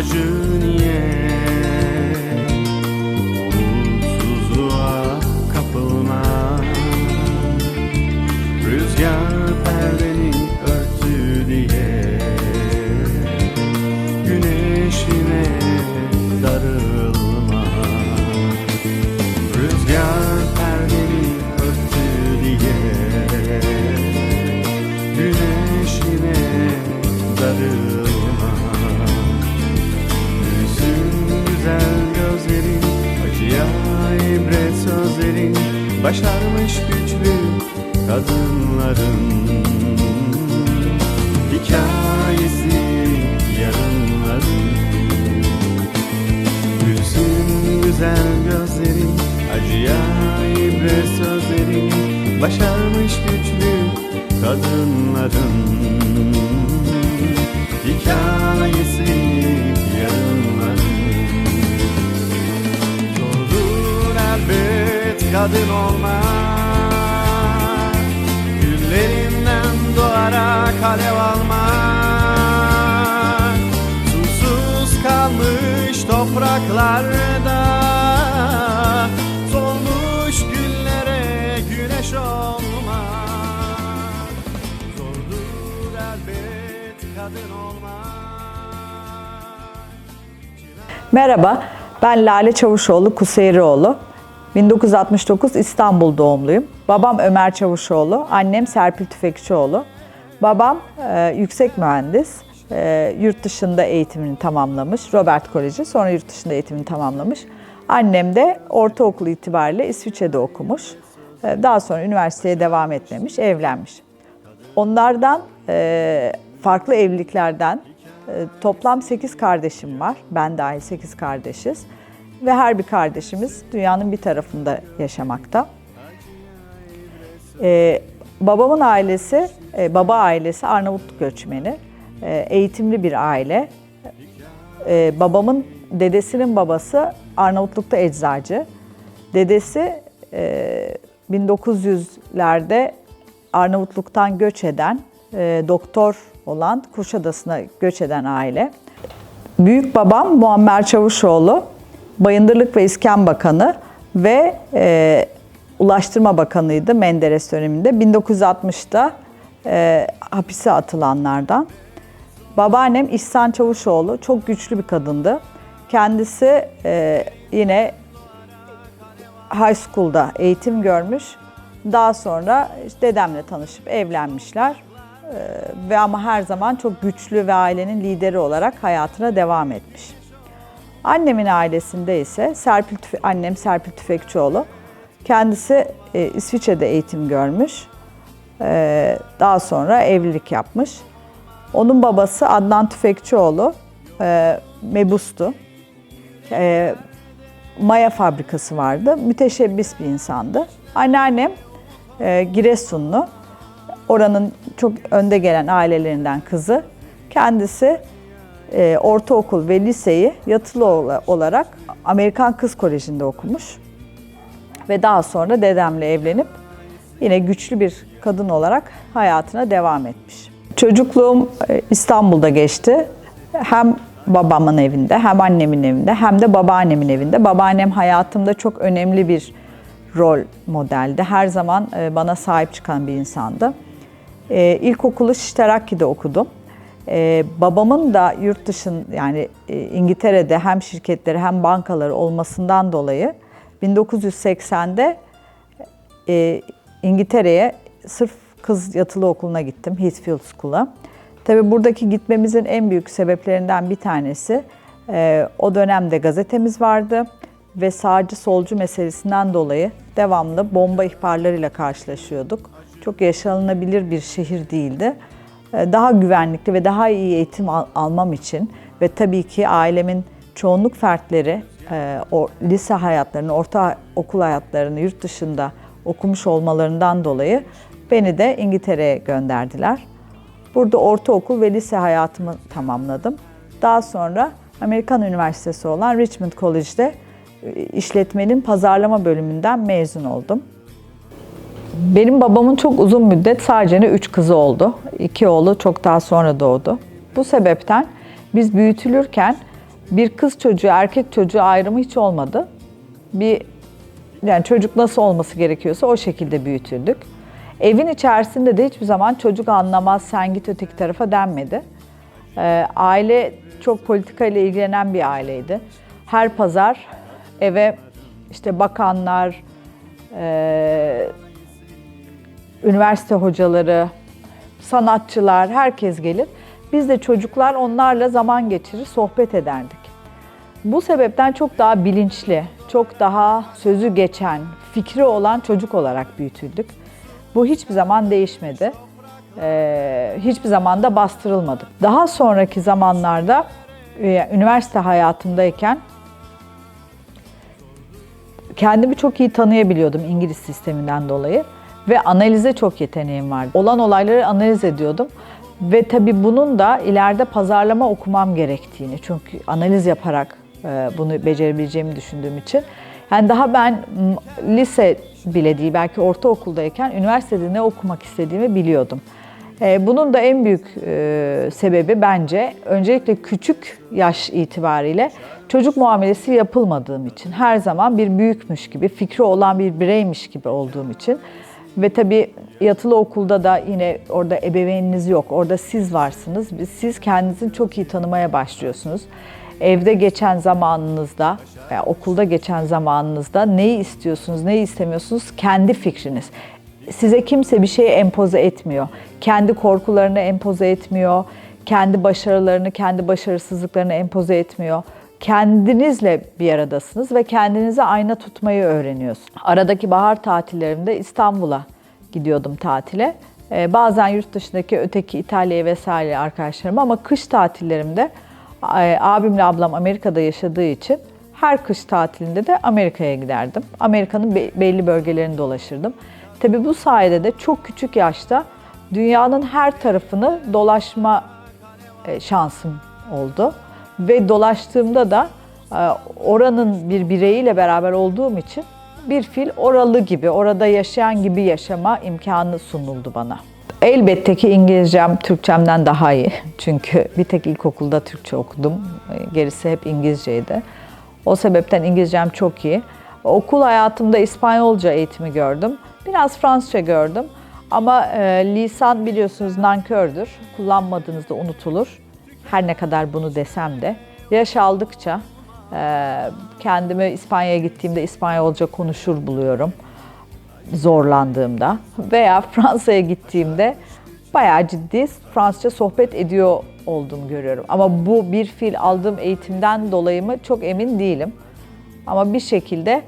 courageux. Başarmış güçlü kadınların Hikayesi yarınların. Gülsün güzel gözlerin Acıya ibret sözlerin Başarmış güçlü kadınların Hikayesi yarınların kadın olmak Güllerinden doğarak alev almak Susuz kalmış topraklarda Solmuş güllere güneş olmak Zordur elbet kadın olmak Merhaba, ben Lale Çavuşoğlu Kuseyrioğlu. 1969 İstanbul doğumluyum. Babam Ömer Çavuşoğlu, annem Serpil Tüfekçioğlu. Babam e, yüksek mühendis, e, yurt dışında eğitimini tamamlamış, Robert Koleji, sonra yurt dışında eğitimini tamamlamış. Annem de ortaokul itibariyle İsviçre'de okumuş. E, daha sonra üniversiteye devam etmemiş, evlenmiş. Onlardan e, farklı evliliklerden e, toplam 8 kardeşim var. Ben dahil 8 kardeşiz. Ve her bir kardeşimiz dünyanın bir tarafında yaşamakta. E, babamın ailesi, e, baba ailesi Arnavutluk göçmeni. E, eğitimli bir aile. E, babamın dedesinin babası Arnavutluk'ta eczacı. Dedesi e, 1900'lerde Arnavutluk'tan göç eden, e, doktor olan Kuşadası'na göç eden aile. Büyük babam Muammer Çavuşoğlu, Bayındırlık ve İskan Bakanı ve e, Ulaştırma Bakanıydı Menderes döneminde. 1960'da e, hapise atılanlardan. Babaannem İhsan Çavuşoğlu çok güçlü bir kadındı. Kendisi e, yine high school'da eğitim görmüş. Daha sonra işte dedemle tanışıp evlenmişler. Ee, ve ama her zaman çok güçlü ve ailenin lideri olarak hayatına devam etmiş. Annemin ailesinde ise Serpil Tüfe- annem Serpil Tüfekçioğlu. Kendisi e, İsviçre'de eğitim görmüş. Ee, daha sonra evlilik yapmış. Onun babası Adnan Tüfekçioğlu e, mebustu. E, maya fabrikası vardı. Müteşebbis bir insandı. Anneannem e, Giresunlu. Oranın çok önde gelen ailelerinden kızı. Kendisi e, ortaokul ve liseyi yatılı ola- olarak Amerikan Kız Koleji'nde okumuş. Ve daha sonra dedemle evlenip yine güçlü bir kadın olarak hayatına devam etmiş. Çocukluğum e, İstanbul'da geçti. Hem babamın evinde, hem annemin evinde, hem de babaannemin evinde. Babaannem hayatımda çok önemli bir rol modeldi. Her zaman e, bana sahip çıkan bir insandı. E, İlkokulu Şişterakki'de okudum. E, babamın da yurt dışın yani e, İngiltere'de hem şirketleri hem bankaları olmasından dolayı 1980'de e, İngiltere'ye sırf kız yatılı okuluna gittim, Heathfield School'a. Tabii buradaki gitmemizin en büyük sebeplerinden bir tanesi e, o dönemde gazetemiz vardı ve sağcı solcu meselesinden dolayı devamlı bomba ihbarlarıyla karşılaşıyorduk. Çok yaşanılabilir bir şehir değildi. E, Daha güvenlikli ve daha iyi eğitim al- almam için ve tabii ki ailemin çoğunluk fertleri e, o lise hayatlarını, orta okul hayatlarını yurt dışında okumuş olmalarından dolayı beni de İngiltere'ye gönderdiler. Burada ortaokul ve lise hayatımı tamamladım. Daha sonra Amerikan Üniversitesi olan Richmond College'de e, işletmenin pazarlama bölümünden mezun oldum. Benim babamın çok uzun müddet sadece üç kızı oldu. İki oğlu çok daha sonra doğdu. Bu sebepten biz büyütülürken Bir kız çocuğu, erkek çocuğu ayrımı hiç olmadı. Bir yani çocuk nasıl olması gerekiyorsa o şekilde büyütüldük. Evin içerisinde de hiçbir zaman çocuk anlamaz, sen git öteki tarafa denmedi. Ee, aile çok politika ile ilgilenen bir aileydi. Her pazar eve işte bakanlar, e, üniversite hocaları, sanatçılar, herkes gelir. Biz de çocuklar onlarla zaman geçirir, sohbet ederdik. Bu sebepten çok daha bilinçli, çok daha sözü geçen, fikri olan çocuk olarak büyütüldük. Bu hiçbir zaman değişmedi. Ee, hiçbir zaman da bastırılmadı. Daha sonraki zamanlarda e, üniversite hayatımdayken kendimi çok iyi tanıyabiliyordum İngiliz sisteminden dolayı ve analize çok yeteneğim vardı. Olan olayları analiz ediyordum ve tabii bunun da ileride pazarlama okumam gerektiğini çünkü analiz yaparak e, bunu becerebileceğimi düşündüğüm için. Yani daha ben lise bile değil belki ortaokuldayken üniversitede ne okumak istediğimi biliyordum. E, Bunun da en büyük e, sebebi bence öncelikle küçük yaş itibariyle çocuk muamelesi yapılmadığım için. Her zaman bir büyükmüş gibi, fikri olan bir bireymiş gibi olduğum için. Ve tabii yatılı okulda da yine orada ebeveyniniz yok. Orada siz varsınız. Siz kendinizi çok iyi tanımaya başlıyorsunuz. Evde geçen zamanınızda, veya okulda geçen zamanınızda neyi istiyorsunuz, neyi istemiyorsunuz kendi fikriniz size kimse bir şeyi empoze etmiyor. Kendi korkularını empoze etmiyor. Kendi başarılarını, kendi başarısızlıklarını empoze etmiyor. Kendinizle bir aradasınız ve kendinize ayna tutmayı öğreniyorsunuz. Aradaki bahar tatillerimde İstanbul'a gidiyordum tatile. Ee, bazen yurt dışındaki öteki İtalya'ya vesaire arkadaşlarım ama kış tatillerimde e, abimle ablam Amerika'da yaşadığı için her kış tatilinde de Amerika'ya giderdim. Amerika'nın be- belli bölgelerini dolaşırdım. Tabii bu sayede de çok küçük yaşta dünyanın her tarafını dolaşma e, şansım oldu. Ve dolaştığımda da e, oranın bir bireyiyle beraber olduğum için bir fil oralı gibi, orada yaşayan gibi yaşama imkanı sunuldu bana. Elbette ki İngilizcem Türkçemden daha iyi. Çünkü bir tek ilkokulda Türkçe okudum. E, Gerisi hep İngilizceydi. O sebepten İngilizcem çok iyi. Okul hayatımda İspanyolca eğitimi gördüm. Biraz Fransızca gördüm. Ama e, lisan biliyorsunuz nankördür. Kullanmadığınızda unutulur. Her ne kadar bunu desem de. Yaş aldıkça e, kendimi İspanya'ya gittiğimde İspanyolca konuşur buluyorum. Zorlandığımda. Veya Fransa'ya gittiğimde bayağı ciddi Fransızca sohbet ediyor olduğumu görüyorum. Ama bu bir fil aldığım eğitimden dolayı mı çok emin değilim. Ama bir şekilde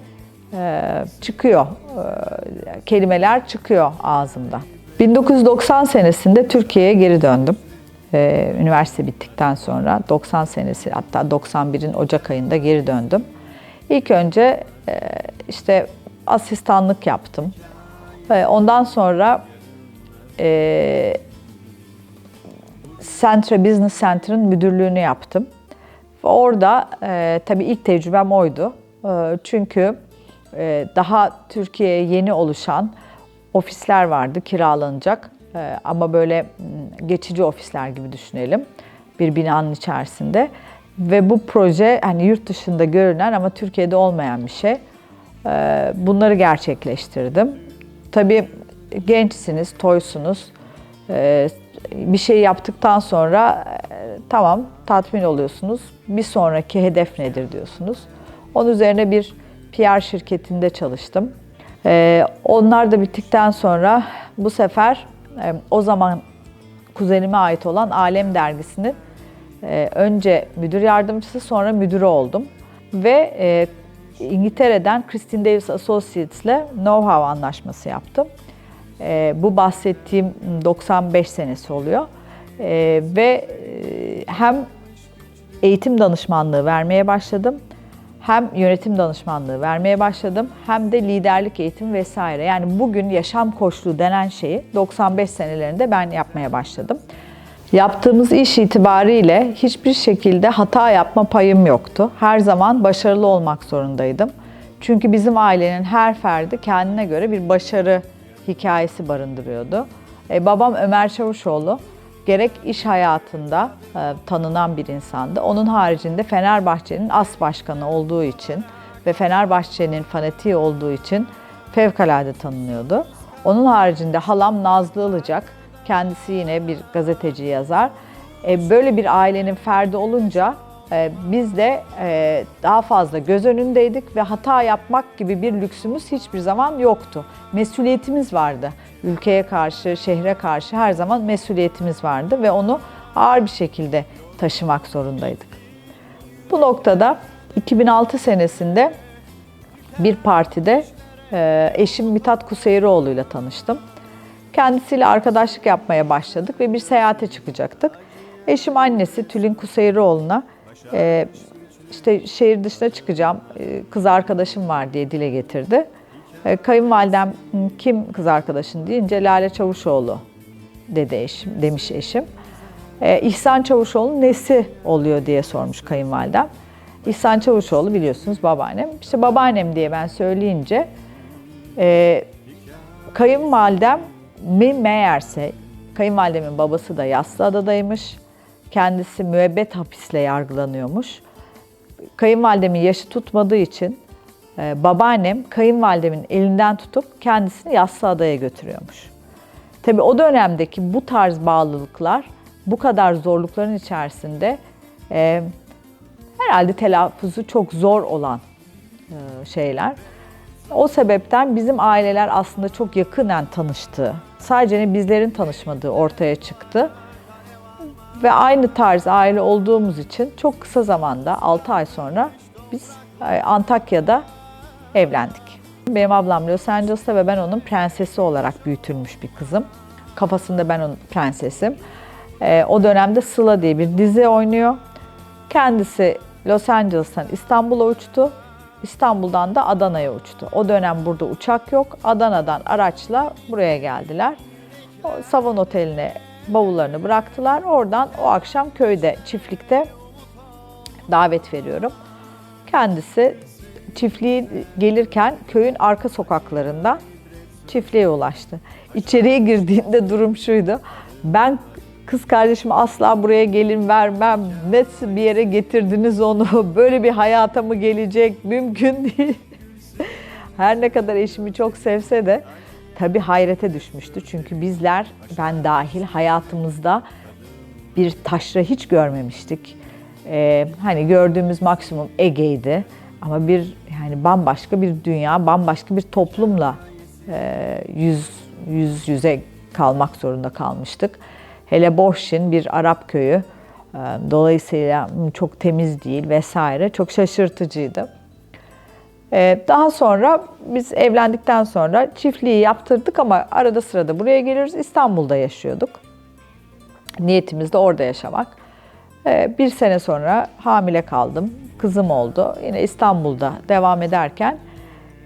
e, çıkıyor, e, kelimeler çıkıyor ağzımdan. 1990 senesinde Türkiye'ye geri döndüm. E, üniversite bittikten sonra 90 senesi hatta 91'in Ocak ayında geri döndüm. İlk önce e, işte asistanlık yaptım. Ondan sonra e, Centra Business Center'ın müdürlüğünü yaptım. Orada e, tabii ilk tecrübem oydu. E, çünkü e, daha Türkiye'ye yeni oluşan ofisler vardı kiralanacak. E, ama böyle geçici ofisler gibi düşünelim. Bir binanın içerisinde. Ve bu proje hani yurt dışında görünen ama Türkiye'de olmayan bir şey. E, bunları gerçekleştirdim. Tabii gençsiniz, toysunuz. E, bir şey yaptıktan sonra e, tamam tatmin oluyorsunuz. Bir sonraki hedef nedir diyorsunuz. Onun üzerine bir PR şirketinde çalıştım. Onlar da bittikten sonra bu sefer o zaman kuzenime ait olan Alem dergisinin e, önce müdür yardımcısı sonra müdürü oldum. Ve e, İngiltere'den Christine Davis Associates'le know-how anlaşması yaptım. E, bu bahsettiğim 95 senesi oluyor. Ve hem eğitim danışmanlığı vermeye başladım. Hem yönetim danışmanlığı vermeye başladım hem de liderlik eğitimi vesaire. Yani bugün yaşam koçluğu denen şeyi 95 senelerinde ben yapmaya başladım. Yaptığımız iş itibariyle hiçbir şekilde hata yapma payım yoktu. Her zaman başarılı olmak zorundaydım. Çünkü bizim ailenin her ferdi kendine göre bir başarı hikayesi barındırıyordu. E, babam Ömer Çavuşoğlu gerek iş hayatında e, tanınan bir insandı. Onun haricinde Fenerbahçe'nin as başkanı olduğu için ve Fenerbahçe'nin fanatiği olduğu için fevkalade tanınıyordu. Onun haricinde halam Nazlı Ilıcak, kendisi yine bir gazeteci yazar. E, böyle bir ailenin ferdi olunca biz de e, daha fazla göz önündeydik ve hata yapmak gibi bir lüksümüz hiçbir zaman yoktu. Mesuliyetimiz vardı. Ülkeye karşı, şehre karşı her zaman mesuliyetimiz vardı ve onu ağır bir şekilde taşımak zorundaydık. Bu noktada 2006 senesinde bir partide e, eşim Mithat Kuseyroğlu ile tanıştım. Kendisiyle arkadaşlık yapmaya başladık ve bir seyahate çıkacaktık. Eşim annesi Tülin Kuseyroğlu'na e, işte şehir dışına çıkacağım, e, kız arkadaşım var diye dile getirdi. E, kayınvalidem "Hı, kim kız arkadaşın deyince Lale Çavuşoğlu dedi eşim, demiş eşim. E, İhsan Çavuşoğlu'nun nesi oluyor diye sormuş kayınvalidem. İhsan Çavuşoğlu biliyorsunuz babaannem. İşte babaannem diye ben söyleyince e, kayınvalidem mi meğerse kayınvalidemin babası da Yassıada'daymış. Kendisi müebbet hapisle yargılanıyormuş. Kayınvalidemin yaşı tutmadığı için e, babaannem kayınvalidemin elinden tutup kendisini Yassıada'ya götürüyormuş. Tabii o dönemdeki bu tarz bağlılıklar bu kadar zorlukların içerisinde e, herhalde telaffuzu çok zor olan e, şeyler. O sebepten bizim aileler aslında çok yakından tanıştı. Sadece bizlerin tanışmadığı ortaya çıktı. Ve aynı tarz aile olduğumuz için çok kısa zamanda 6 ay sonra biz e, Antakya'da evlendik. Benim ablam Los Angeles'ta ve ben onun prensesi olarak büyütülmüş bir kızım. Kafasında ben onun prensesim. E, o dönemde Sıla diye bir dizi oynuyor. Kendisi Los Angeles'tan İstanbul'a uçtu. İstanbul'dan da Adana'ya uçtu. O dönem burada uçak yok. Adana'dan araçla buraya geldiler. O Savon Oteli'ne bavullarını bıraktılar. Oradan o akşam köyde, çiftlikte davet veriyorum. Kendisi çiftliğe gelirken köyün arka sokaklarından çiftliğe ulaştı. İçeriye girdiğinde durum şuydu. Ben kız kardeşime asla buraya gelin vermem. Nasıl bir yere getirdiniz onu? Böyle bir hayata mı gelecek? Mümkün değil. Her ne kadar eşimi çok sevse de tabii hayrete düşmüştü. Çünkü bizler, ben dahil hayatımızda bir taşra hiç görmemiştik. Ee, hani gördüğümüz maksimum Ege'ydi. Ama bir yani bambaşka bir dünya, bambaşka bir toplumla e, yüz, yüz yüze kalmak zorunda kalmıştık. Hele Boşin bir Arap köyü. e, Dolayısıyla çok temiz değil vesaire. Çok şaşırtıcıydı. Ee, Daha sonra biz evlendikten sonra çiftliği yaptırdık ama arada sırada buraya geliyoruz. İstanbul'da yaşıyorduk. Niyetimiz de orada yaşamak. Ee, Bir sene sonra hamile kaldım. Kızım oldu. Yine İstanbul'da devam ederken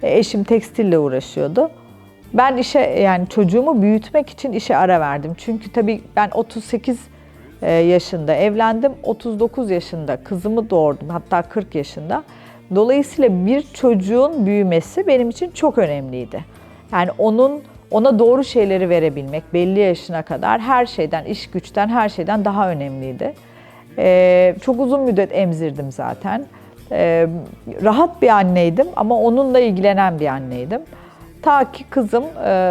e, eşim tekstille uğraşıyordu. Ben işe yani çocuğumu büyütmek için işe ara verdim. Çünkü tabii ben 38 e, yaşında evlendim. 39 yaşında kızımı doğurdum. Hatta 40 yaşında. Dolayısıyla bir çocuğun büyümesi benim için çok önemliydi. Yani onun ona doğru şeyleri verebilmek belli yaşına kadar her şeyden, iş güçten her şeyden daha önemliydi. Ee, çok uzun müddet emzirdim zaten. Ee, rahat bir anneydim ama onunla ilgilenen bir anneydim. Ta ki kızım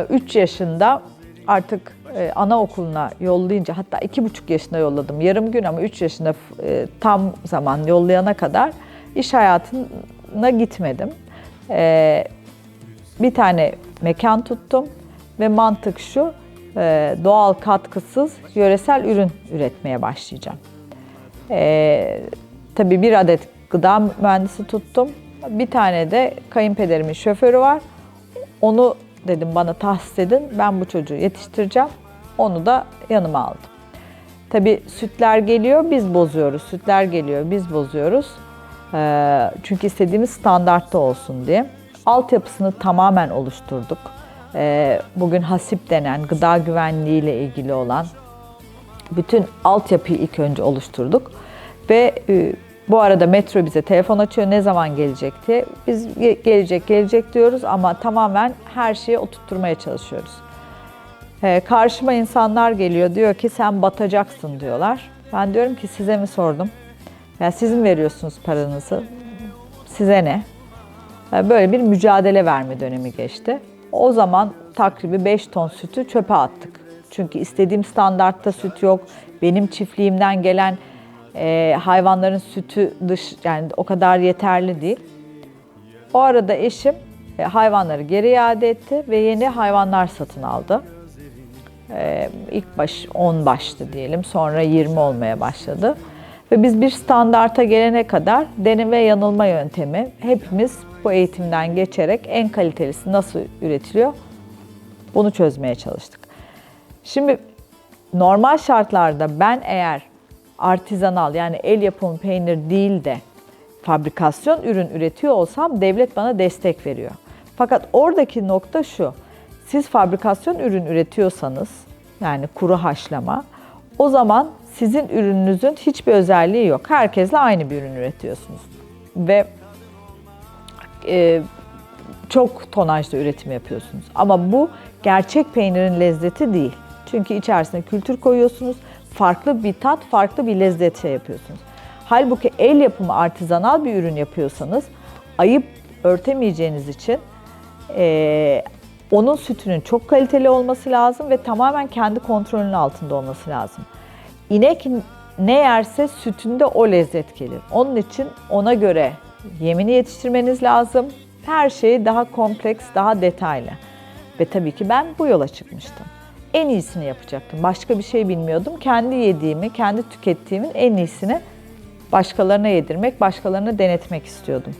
3 yaşında artık e, anaokuluna yollayınca hatta iki buçuk yaşında yolladım yarım gün ama 3 yaşında e, tam zaman yollayana kadar iş hayatına gitmedim. Ee, bir tane mekan tuttum ve mantık şu e, doğal katkısız yöresel ürün üretmeye başlayacağım. Ee, tabii bir adet gıda mühendisi tuttum. Bir tane de kayınpederimin şoförü var. Onu dedim bana tahsis edin. Ben bu çocuğu yetiştireceğim. Onu da yanıma aldım. Tabii sütler geliyor, biz bozuyoruz. Sütler geliyor, biz bozuyoruz. Ee, çünkü istediğimiz standartta olsun diye. Altyapısını tamamen oluşturduk. Ee, bugün HASIP denen gıda güvenliği ile ilgili olan bütün altyapıyı ilk önce oluşturduk. Ve e, bu arada metro bize telefon açıyor ne zaman gelecek diye. Biz ge- gelecek gelecek diyoruz ama tamamen her şeyi oturtturmaya çalışıyoruz. Ee, karşıma insanlar geliyor diyor ki sen batacaksın diyorlar. Ben diyorum ki size mi sordum? Ya siz mi veriyorsunuz paranızı? Size ne? Yani Böyle bir mücadele verme dönemi geçti. O zaman takribi 5 ton sütü çöpe attık. Çünkü istediğim standartta süt yok. Benim çiftliğimden gelen e, hayvanların sütü dış yani o kadar yeterli değil. O arada eşim e, hayvanları geri iade etti ve yeni hayvanlar satın aldı. Ee, ilk baş 10 baştı diyelim sonra 20 olmaya başladı. Ve biz bir standarta gelene kadar deneme yanılma yöntemi hepimiz bu eğitimden geçerek en kalitelisi nasıl üretiliyor bunu çözmeye çalıştık. Şimdi normal şartlarda ben eğer artizanal yani el yapımı peynir değil de fabrikasyon ürün üretiyor olsam devlet bana destek veriyor. Fakat oradaki nokta şu. Siz fabrikasyon ürün üretiyorsanız yani kuru haşlama o zaman sizin ürününüzün hiçbir özelliği yok. Herkesle aynı bir ürün üretiyorsunuz. Ve e, çok tonajda üretim yapıyorsunuz. Ama bu gerçek peynirin lezzeti değil. Çünkü içerisine kültür koyuyorsunuz. Farklı bir tat, farklı bir lezzet şey yapıyorsunuz. Halbuki el yapımı artizanal bir ürün yapıyorsanız ayıp örtemeyeceğiniz için eee, onun sütünün çok kaliteli olması lazım ve tamamen kendi kontrolünün altında olması lazım. İnek ne yerse sütünde o lezzet gelir. Onun için ona göre yemini yetiştirmeniz lazım. Her şeyi daha kompleks, daha detaylı. Ve tabii ki ben bu yola çıkmıştım. En iyisini yapacaktım. Başka bir şey bilmiyordum. Kendi yediğimi, kendi tükettiğimin en iyisini başkalarına yedirmek, başkalarına denetmek istiyordum.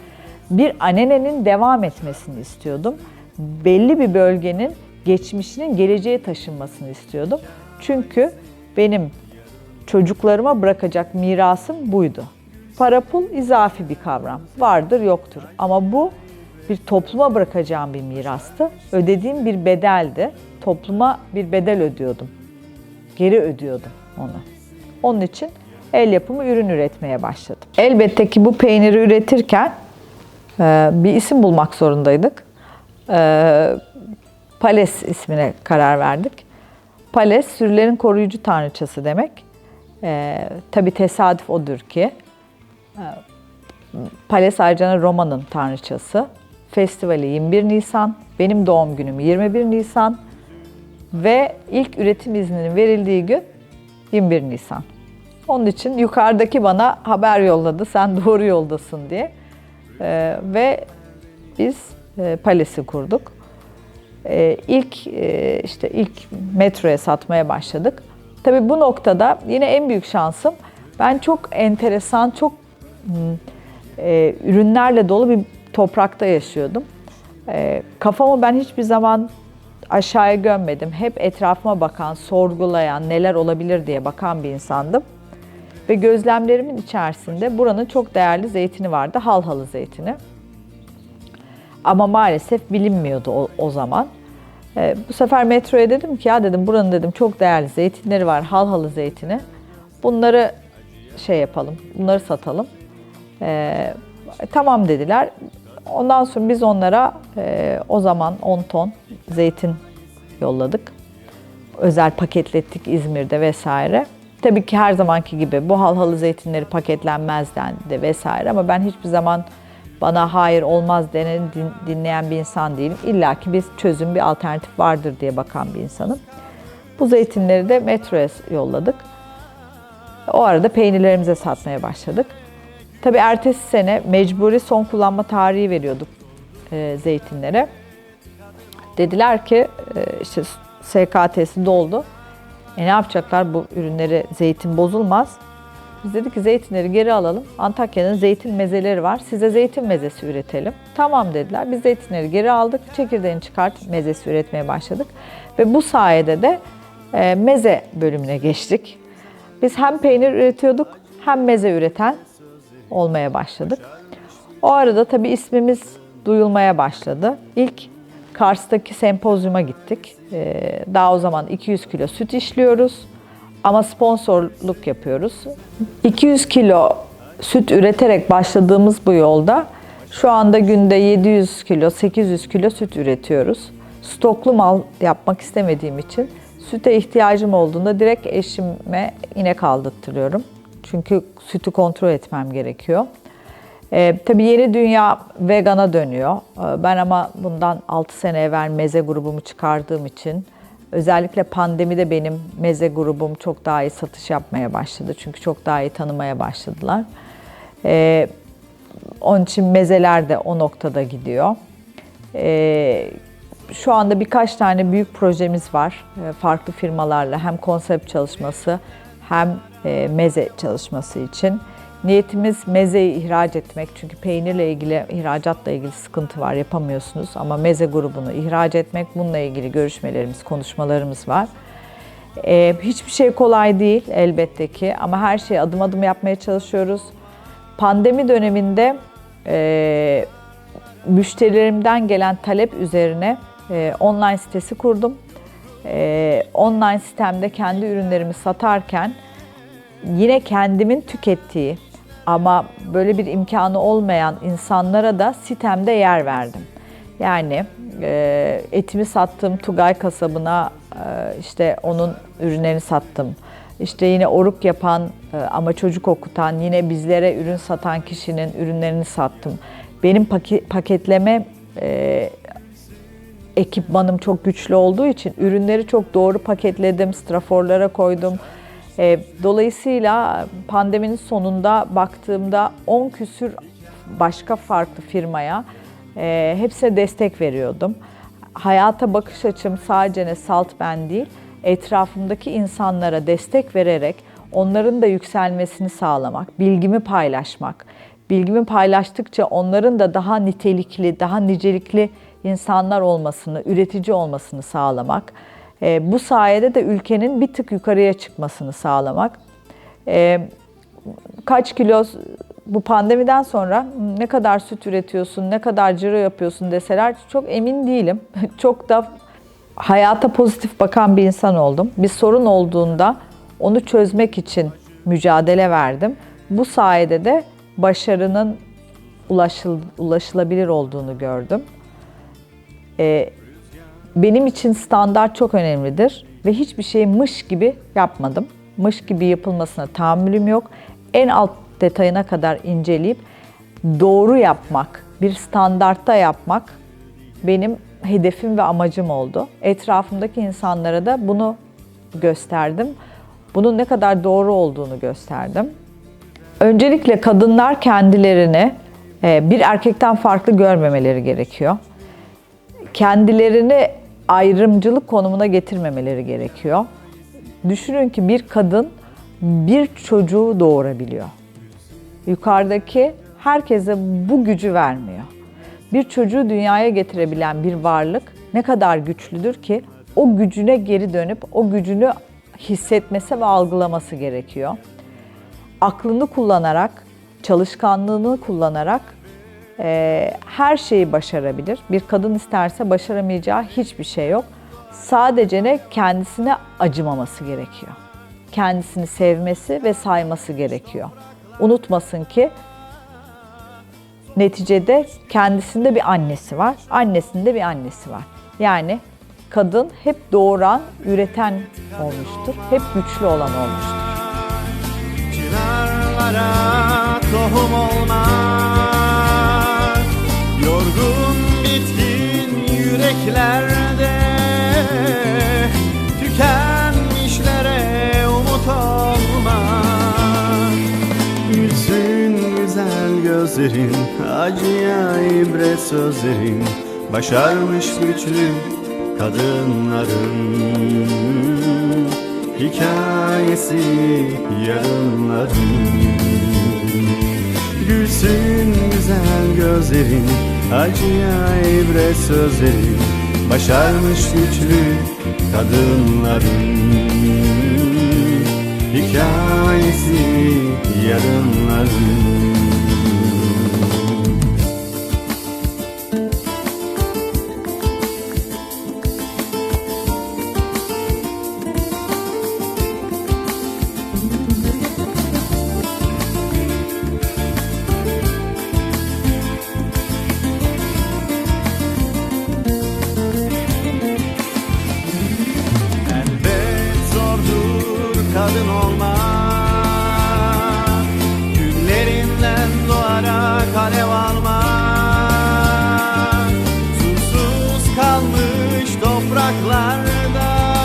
Bir anenenin devam etmesini istiyordum. Belli bir bölgenin geçmişinin geleceğe taşınmasını istiyordum. Çünkü benim çocuklarıma bırakacak mirasım buydu. Para pul izafi bir kavram. Vardır yoktur. Ama bu bir topluma bırakacağım bir mirastı. Ödediğim bir bedeldi. Topluma bir bedel ödüyordum. Geri ödüyordum onu. Onun için el yapımı ürün üretmeye başladım. Elbette ki bu peyniri üretirken e, bir isim bulmak zorundaydık. E, Pales ismine karar verdik. Pales sürülerin koruyucu tanrıçası demek. E, tabii tesadüf odur ki e, Pales ayrıca Roma'nın tanrıçası. Festivali 21 Nisan, benim doğum günüm 21 Nisan ve ilk üretim izninin verildiği gün 21 Nisan. Onun için yukarıdaki bana haber yolladı, sen doğru yoldasın diye. Ee, ve biz e, Pales'i kurduk. Ee, ilk e, işte ilk metroya satmaya başladık. Tabii bu noktada yine en büyük şansım ben çok enteresan, çok hmm, e, ürünlerle dolu bir toprakta yaşıyordum. E, kafamı ben hiçbir zaman aşağıya gömmedim. Hep etrafıma bakan, sorgulayan, neler olabilir diye bakan bir insandım. Ve gözlemlerimin içerisinde buranın çok değerli zeytini vardı, halhalı zeytini. Ama maalesef bilinmiyordu o, o zaman. E, bu sefer metroya dedim ki ya dedim buranın dedim çok değerli zeytinleri var, halhalı zeytini. Bunları şey yapalım, bunları satalım. E, tamam dediler. Ondan sonra biz onlara e, o zaman 10 ton zeytin yolladık. Özel paketlettik İzmir'de vesaire. Tabii ki her zamanki gibi bu halhalı zeytinleri paketlenmez dendi vesaire ama ben hiçbir zaman bana hayır olmaz denen din- dinleyen bir insan değilim. İlla ki bir çözüm, bir alternatif vardır diye bakan bir insanım. Bu zeytinleri de metroya yolladık. O arada peynirlerimize satmaya başladık. Tabii ertesi sene mecburi son kullanma tarihi veriyorduk e, zeytinlere. Dediler ki e, işte SKT'si doldu. E ne yapacaklar bu ürünleri zeytin bozulmaz. Biz dedik ki zeytinleri geri alalım. Antakya'nın zeytin mezeleri var. Size zeytin mezesi üretelim. Tamam dediler. Biz zeytinleri geri aldık. Çekirdeğini çıkart mezesi üretmeye başladık. Ve bu sayede de e, meze bölümüne geçtik. Biz hem peynir üretiyorduk hem meze üreten olmaya başladık. O arada tabii ismimiz duyulmaya başladı. İlk Kars'taki sempozyuma gittik. Ee, Daha o zaman 200 kilo süt işliyoruz ama sponsorluk yapıyoruz. 200 kilo süt üreterek başladığımız bu yolda şu anda günde 700 kilo, 800 kilo süt üretiyoruz. Stoklu mal yapmak istemediğim için Süte ihtiyacım olduğunda direkt eşime inek aldırtırıyorum. Çünkü sütü kontrol etmem gerekiyor. Ee, tabii yeni dünya vegana dönüyor. Ee, ben ama bundan 6 sene evvel meze grubumu çıkardığım için özellikle pandemide benim meze grubum çok daha iyi satış yapmaya başladı. Çünkü çok daha iyi tanımaya başladılar. Ee, onun için mezeler de o noktada gidiyor. Ee, şu anda birkaç tane büyük projemiz var. Ee, farklı firmalarla hem konsept çalışması hem e, meze çalışması için. Niyetimiz mezeyi ihraç etmek. Çünkü peynirle ilgili, ihracatla ilgili sıkıntı var, yapamıyorsunuz. Ama meze grubunu ihraç etmek, bununla ilgili görüşmelerimiz, konuşmalarımız var. Ee, hiçbir şey kolay değil elbette ki ama her şeyi adım adım yapmaya çalışıyoruz. Pandemi döneminde e, müşterilerimden gelen talep üzerine e, online sitesi kurdum. E, online sitemde kendi ürünlerimi satarken yine kendimin tükettiği ama böyle bir imkanı olmayan insanlara da sitemde yer verdim. Yani e, etimi sattım Tugay kasabına e, işte onun ürünlerini sattım. İşte yine oruk yapan e, ama çocuk okutan yine bizlere ürün satan kişinin ürünlerini sattım. Benim paketleme e, ekipmanım çok güçlü olduğu için ürünleri çok doğru paketledim, straforlara koydum. E, dolayısıyla pandeminin sonunda baktığımda 10 küsür başka farklı firmaya e, hepsine destek veriyordum. Hayata bakış açım sadece ne salt ben değil, etrafımdaki insanlara destek vererek onların da yükselmesini sağlamak, bilgimi paylaşmak. Bilgimi paylaştıkça onların da daha nitelikli, daha nicelikli insanlar olmasını, üretici olmasını sağlamak. E, bu sayede de ülkenin bir tık yukarıya çıkmasını sağlamak. E, kaç kilo bu pandemiden sonra ne kadar süt üretiyorsun, ne kadar ciro yapıyorsun deseler çok emin değilim. çok da hayata pozitif bakan bir insan oldum. Bir sorun olduğunda onu çözmek için mücadele verdim. Bu sayede de başarının ulaşıl, ulaşılabilir olduğunu gördüm. Ee, benim için standart çok önemlidir ve hiçbir şeyi mış gibi yapmadım. Mış gibi yapılmasına tahammülüm yok. En alt detayına kadar inceleyip doğru yapmak, bir standartta yapmak benim hedefim ve amacım oldu. Etrafımdaki insanlara da bunu gösterdim. Bunun ne kadar doğru olduğunu gösterdim. Öncelikle kadınlar kendilerini e, bir erkekten farklı görmemeleri gerekiyor. Kendilerini ayrımcılık konumuna getirmemeleri gerekiyor. Düşünün ki bir kadın bir çocuğu doğurabiliyor. Yukarıdaki herkese bu gücü vermiyor. Bir çocuğu dünyaya getirebilen bir varlık ne kadar güçlüdür ki o gücüne geri dönüp o gücünü hissetmesi ve algılaması gerekiyor. Aklını kullanarak, çalışkanlığını kullanarak e, her şeyi başarabilir. Bir kadın isterse başaramayacağı hiçbir şey yok. Sadece ne kendisine acımaması gerekiyor. Kendisini sevmesi ve sayması gerekiyor. Unutmasın ki neticede kendisinde bir annesi var, annesinde bir annesi var. Yani kadın hep doğuran, üreten olmuştur. Hep güçlü olan olmuştur. Çınarlara tohum olmak Yorgun bitkin yüreklerde Tükenmişlere umut olmak Gülsün güzel gözlerin Acıya ibret sözlerin Başarmış güçlü kadınların Hikayesi yarınların. Gülsün güzel gözlerin Acıya ibret sözlerin Başarmış güçlü kadınların. Hikayesi yarınların